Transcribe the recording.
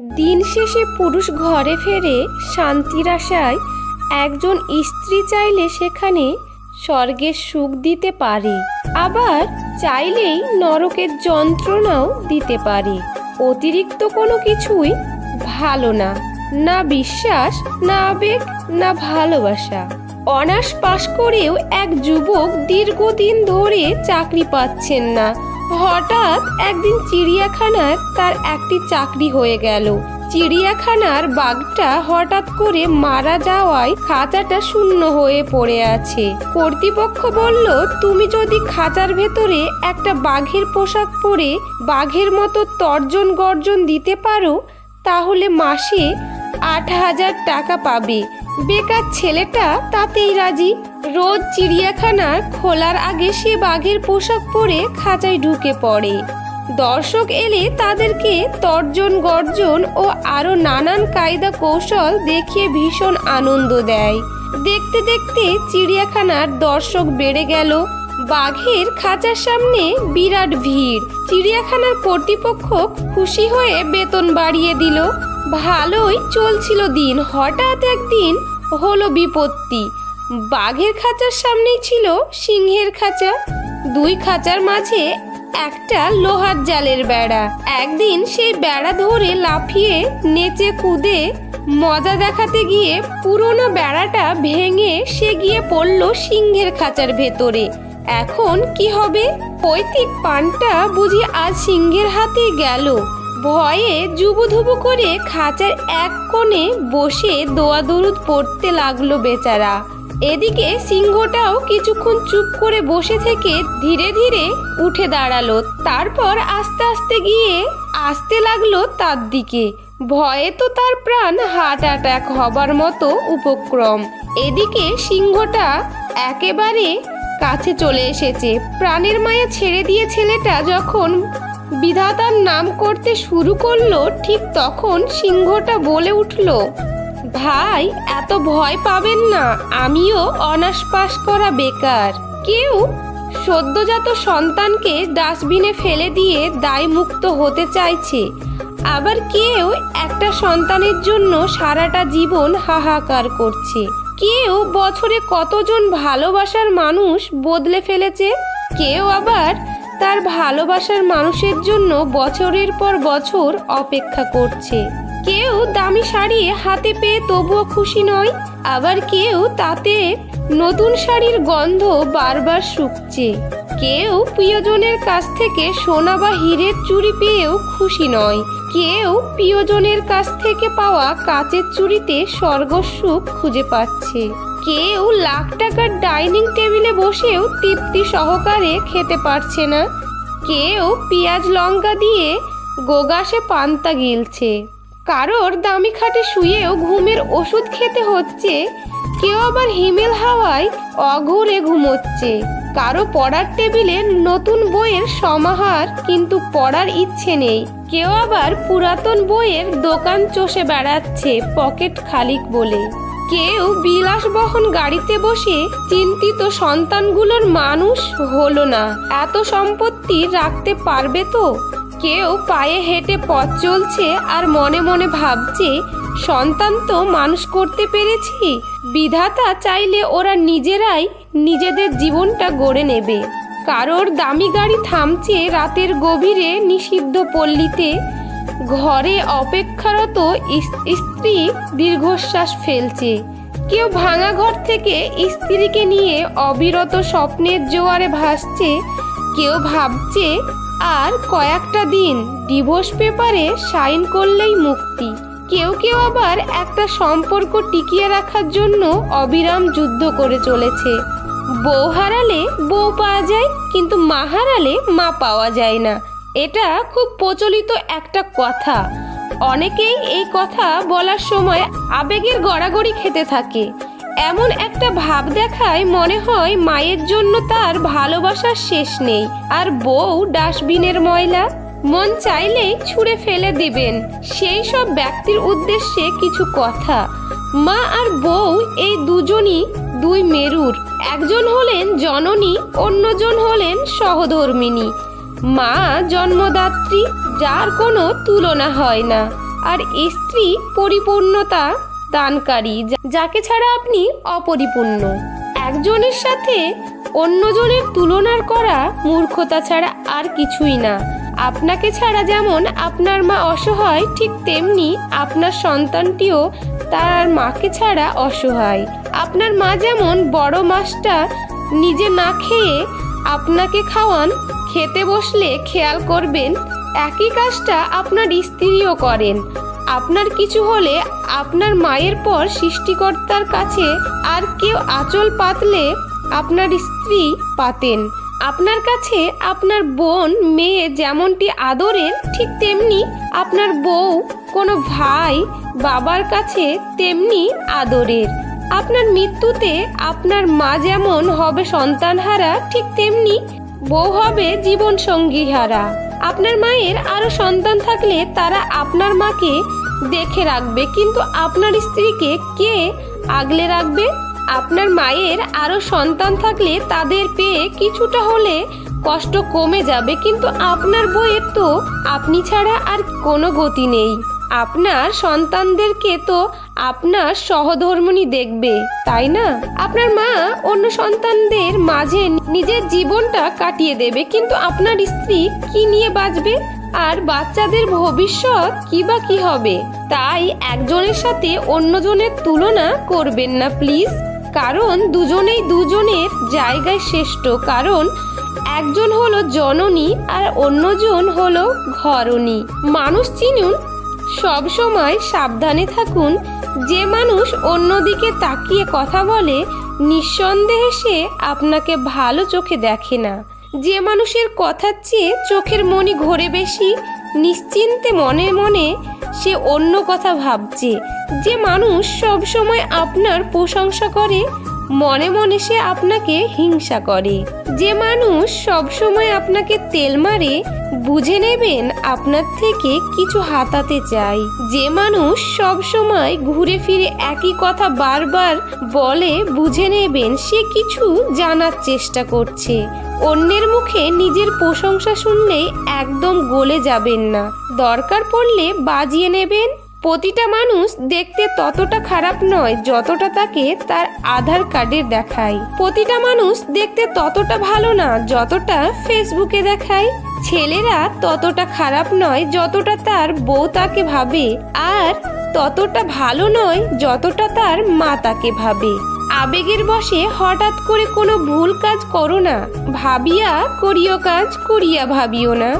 দিন শেষে পুরুষ ঘরে ফেরে শান্তির আশায় একজন স্ত্রী চাইলে সেখানে স্বর্গের সুখ দিতে পারে। আবার চাইলেই নরকের যন্ত্রণাও দিতে পারে। অতিরিক্ত কোনো কিছুই ভালো না। না বিশ্বাস, না আবেগ, না ভালোবাসা। অনার্স পাশ করেও এক যুবক দীর্ঘদিন ধরে চাকরি পাচ্ছেন না। হঠাৎ একদিন চিড়িয়াখানার তার একটি চাকরি হয়ে গেল। চিড়িয়াখানার বাঘটা হঠাৎ করে মারা যাওয়ায় খাঁচাটা শূন্য হয়ে পড়ে আছে। কর্তৃপক্ষ বলল, তুমি যদি খাঁচার ভেতরে একটা বাঘের পোশাক পরে বাঘের মতো তর্জন গর্জন দিতে পারো, তাহলে মাসে আট হাজার টাকা পাবে। বেকার ছেলেটা তাতেই রাজি। রোজ চিড়িয়াখানা খোলার আগে সে বাঘের পোশাক পরে খাঁচায় ঢুকে পড়ে। দর্শক এলে তাদেরকে তর্জন গর্জন ও আরও নানান কায়দা কৌশল দেখিয়ে ভীষণ আনন্দ দেয়। দেখতে দেখতে চিড়িয়াখানার দর্শক বেড়ে গেল। বাঘের খাঁচার সামনে বিরাট ভিড়। চিড়িয়াখানার কর্তৃপক্ষ খুশি হয়ে বেতন বাড়িয়ে দিল। ভালোই চলছিল দিন। হঠাৎ একদিন হলো বিপত্তি। বাঘের খাঁচার সামনেই ছিল সিংহের খাঁচা। দুই খাঁচার মাঝে একটা লোহার জালের বেড়া। একদিন সেই বেড়া ধরে লাফিয়ে নেচে কুদে মজা দেখাতে গিয়ে পুরনো বেড়াটা ভেঙে সে গিয়ে পড়ল সিংহের খাঁচার ভেতরে। এখন কি হবে? পৈতৃক পানটা বুঝি আজ সিংহের হাতে গেল। ভয়ে জুবুধুবু করে খাঁচার এক কোণে বসে দোয়া দরুদ পড়তে লাগল বেচারা। এদিকে সিংহটাও কিছুক্ষণ চুপ করে বসে থেকে ধীরে ধীরে উঠে দাঁড়াল। তারপর আস্তে আস্তে গিয়ে আসতে লাগল তার দিকে। ভয়ে তো তার প্রাণ হার্ট অ্যাটাক হবার মতো উপক্রম। এদিকে সিংহটা একেবারে কাছে চলে এসেছে। প্রাণের মায়া ছেড়ে দিয়ে ছেলেটা যখন বিধাতার নাম করতে শুরু করল, ঠিক তখন সিংহটা বলে উঠল, ভাই, এত ভয় পাবেন না, আমিও অনার্স পাস করা বেকার। কেউ সদ্যজাত সন্তানকে ডাস্টবিনে ফেলে দিয়ে দায়মুক্ত হতে চাইছে। আবার কেউ একটা সন্তানের জন্য সারাটা জীবন হাহাকার করছে। কেউ বছরে কতজন ভালোবাসার মানুষ বদলে ফেলেছে? কেউ আবার তার ভালোবাসার মানুষের জন্য বছরের পর বছর অপেক্ষা করছে। কেউ দামি শাড়ি হাতে পেয়ে তবুও খুশি নয়, আবার কেউ তাতে নতুন শাড়ির গন্ধ বারবার শুকছে। কেউ প্রিয়জনের কাছ থেকে সোনা বা হীরের চুড়ি পেয়েও খুশি নয়। কেউ প্রিয়জনের কাছ থেকে পাওয়া কাচের চুড়িতে স্বর্গসুখ খুঁজে পাচ্ছে। কেউ লাখ টাকার ডাইনিং টেবিলে বসেও তৃপ্তি সহকারে খেতে পারছে না। কেউ পেঁয়াজ লঙ্কা দিয়ে গোগাসে পান্তা গিলছে। কারোর দামি খাটে শুয়েও ঘুমের ওষুধ খেতে হচ্ছে। কেউ আবার হিমেল হাওয়ায় অঘরে ঘুমোচ্ছে। কারও পড়ার টেবিলে নতুন বইয়ের সমাহার কিন্তু পড়ার ইচ্ছে নেই। কেউ আবার পুরাতন বইয়ের দোকান চষে বেড়াচ্ছে পকেট খালিক বলে। কেউ বিলাসবহন গাড়িতে বসে চিন্তিত সন্তানগুলোর মানুষ হলো না। এত সম্পত্তি রাখতে পারবে তো? কেউ পায়ে হেঁটে পথ চলছে আর মনে মনে ভাবছে, সন্তান তো মানুষ করতে পেরেছি। বিধাতা চাইলে ওরা নিজেরাই নিজেদের জীবনটা গড়ে নেবে। কারোর দামি গাড়ি থামছে রাতের গভীরে নিষিদ্ধ পল্লীতে। ঘরে অপেক্ষারত স্ত্রী দীর্ঘশ্বাস ফেলছে। কেউ ভাঙা ঘর থেকে স্ত্রীকে নিয়ে অবিরত স্বপ্নের জোয়ারে ভাসছে। কেউ ভাবছে আর কয়েকটা দিন ডিভোর্স পেপারে সাইন করলেই মুক্তি। কেউ কেউ আবার একটা সম্পর্ক টিকিয়ে রাখার জন্য অবিরাম যুদ্ধ করে চলেছে। বউ হারালে বউ পাওয়া যায়, কিন্তু মা হারালে মা পাওয়া যায় না। এটা খুব প্রচলিত একটা কথা। অনেকেই এই কথা বলার সময় আবেগের গড়াগড়ি খেতে থাকে। এমন একটা ভাব দেখায় মনে হয় মায়ের জন্য তার ভালোবাসার শেষ নেই। আর বউ ডাস্টবিনের ময়লা, মন চাইলেই ছুঁড়ে ফেলে দিবেন। সেই সব ব্যক্তির উদ্দেশ্যে কিছু কথা। মা আর বউ এই দুজনই দুই মেরুর, একজন হলেন জননী, অন্যজন হলেন সহধর্মিনী। মা জন্মদাত্রী, যার কোনো তুলনা হয় না। আর স্ত্রী পরিপূর্ণতা দানকারী যাকে ছাড়া আপনি অপরিপূর্ণ। একজনের সাথে অন্যজনের তুলনার করা মূর্খতা ছাড়া আর কিছুই না। আপনাকে ছাড়া যেমন আপনার মা অসহায়, ঠিক তেমনি আপনার সন্তানটিও তার মাকে ছাড়া অসহায়। আপনার মা যেমন বড় মাছটা নিজে না খেয়ে আপনাকে খাওয়ান, খেতে বসলে খেয়াল করবেন, একই কাজটা আপনার স্ত্রীও করেন। আপনার কিছু হলে আপনার মায়ের পর সৃষ্টিকর্তার কাছে আর কেউ আঁচল পাতলে আপনার স্ত্রী পাতেন। আপনার কাছে আপনার বোন, মেয়ে যেমনটি আদরের, ঠিক তেমনি আপনার বউ, কোনো ভাই, বাবার কাছে তেমনি আদরের। আপনার মৃত্যুতে আপনার মা যেমন হবে সন্তানহারা, ঠিক তেমনি বউ হবে জীবন সঙ্গী হারা আপনার মায়ের আরও সন্তান থাকলে তারা আপনার মাকে দেখে রাখবে, কিন্তু আপনার স্ত্রীকে কে আগলে রাখবে? আপনার মায়ের আরও সন্তান থাকলে তাদের পেয়ে কিছুটা হলে কষ্ট কমে যাবে, কিন্তু আপনার বইয়ের তো আপনি ছাড়া আর কোনো গতি নেই। আপনার সন্তানদেরকে তো আপনার সহধর্মণী দেখবে, তাই না? আপনার মা অন্য সন্তানদের মাঝে নিজের জীবনটা কাটিয়ে দেবে, কিন্তু আপনার স্ত্রী কি নিয়ে বাঁচবে? আর বাচ্চাদের ভবিষ্যৎ কি বা কি হবে? তাই একজনের সাথে অন্যজনের তুলনা করবেন না, প্লিজ। কারণ দুজনেই দুজনের জায়গায় শ্রেষ্ঠ, কারণ একজন হলো জননী আর অন্যজন হলো ঘরণী। মানুষ চিনুন সব সময় সাবধানে থাকুন। যে মানুষ অন্যদিকে তাকিয়ে কথা বলে, নিঃসন্দেহে সে আপনাকে ভালো চোখে দেখে না। যে মানুষের কথার চেয়ে চোখের মনি ঘোরে বেশি, নিশ্চিন্তে মনে মনে সে অন্য কথা ভাবছে। যে মানুষ সব সময় আপনার প্রশংসা করে মনে মনে সে আপনাকে হিংসা করে। যে মানুষ সব সময় আপনাকে তেল মারে, বুঝে নেবেন আপনার থেকে কিছু হাতাতে চাই। যে মানুষ সব সময় ঘুরে ফিরে একই কথা বারবার বলে, বুঝে নেবেন সে কিছু জানার চেষ্টা করছে। অন্যের মুখে নিজের প্রশংসা শুনলে একদম গলে যাবেন না। দরকার পড়লে বাজিয়ে নেবেন প্রতিটা মানুষ দেখতে ততটা খারাপ নয় যতটা তাকে তার আধার কার্ডের দেখায়। প্রতিটা মানুষ দেখতে ততটা ভালো না যতটা ফেসবুকে দেখায়। ছেলেরা ততটা খারাপ নয় যতটা তার বউ তাকে ভাবে আর ততটা ভালো নয় যতটা তার মা তাকে ভাবে। আবেগের বশে হঠাৎ করে কোনো ভুল কাজ করো না, ভাবিয়া করিও কাজ, করিয়া ভাবিও না।